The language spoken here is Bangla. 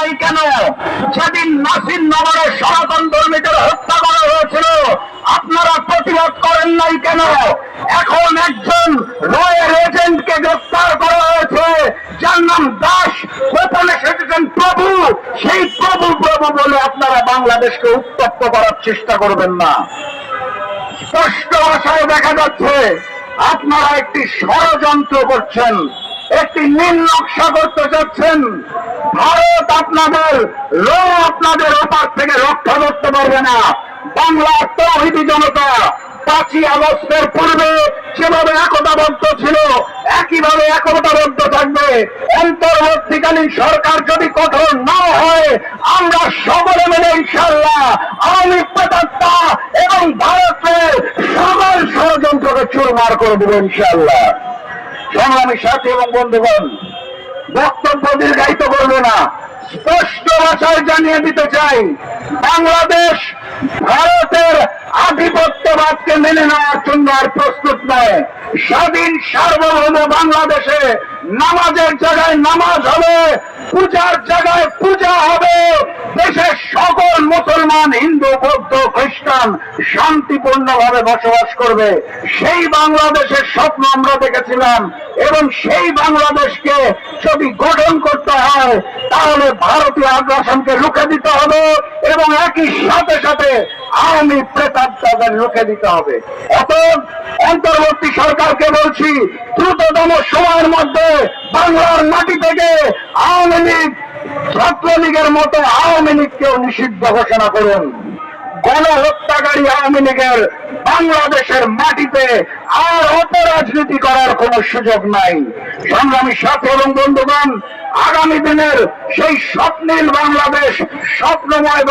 নাই কেন? যেদিন নাসির নগরের সনাতন ধর্মীদের হত্যা করা হয়েছিল। আপনারা প্রতিবাদ করেন নাই কেন? এখন একজন রয়ের এজেন্টকে গ্রেফতার করা হয়েছে, যার নাম দাস, গোপনে সেটেছেন প্রভু। সেই প্রভু প্রভু বলে আপনারা বাংলাদেশকে উত্তপ্ত করার চেষ্টা করবেন না। স্পষ্ট ভাষায় দেখা যাচ্ছে, আপনারা একটি ষড়যন্ত্র করছেন। একটি নীল নকশা করতে চাচ্ছেন ভারত আপনাদের লো আপনাদের ওপার থেকে রক্ষা করতে পারবে না। বাংলার তৌহিদি জনতা, পাঁচই আগস্টের পূর্বে যেভাবে একতাবদ্ধ ছিল, একইভাবে একতাবদ্ধ থাকবে। অন্তর্বর্তীকালীন সরকার যদি কঠোর না হয়, আমরা সকলে মিলে ইনশাল্লাহ আওয়ামী প্রেতাত্মা এবং ভারতের সকল ষড়যন্ত্রকে চুরমার করে দেবো ইনশাল্লাহ সংগ্রামী সাথী এবং বন্ধুগণ, বক্তব্য দীর্ঘায়িত করবে না। স্পষ্ট ভাষায় জানিয়ে দিতে চাই, বাংলাদেশ ভারতের আধিপত্যবাদকে মেনে নেওয়ার জন্য আর প্রস্তুত নয়। স্বাধীন সার্বভৌম বাংলাদেশে নামাজের জায়গায় নামাজ হবে, পূজার জায়গায় পূজা হবে দেশের সকল মুসলমান হিন্দু বৌদ্ধ খ্রিস্টান শান্তিপূর্ণভাবে বসবাস করবে। সেই বাংলাদেশের স্বপ্ন আমরা দেখেছিলাম এবং সেই বাংলাদেশকে যদি গঠন করতে হয়, তাহলে ভারতীয় আগ্রাসনকে রুখে দিতে হবে এবং একই সাথে সাথে আওয়ামী প্রেতাত্মাদের রুখে দিতে হবে। অতএব অন্তর্বর্তী সরকারকে বলছি, দ্রুততম সময়ের মধ্যে বাংলার মাটি থেকে আওয়ামী লীগ, ছাত্রলীগের মতো আওয়ামী লীগকেও নিষিদ্ধ ঘোষণা করুন। গণহত্যাকারী আওয়ামী লীগের বাংলাদেশের মাটিতে আর অত রাজনীতি করার কোন সুযোগ নাই। সংগ্রামী সাথী এবং বন্ধুগণ, আগামী দিনের সেই স্বপ্নীল বাংলাদেশ, স্বপ্নময়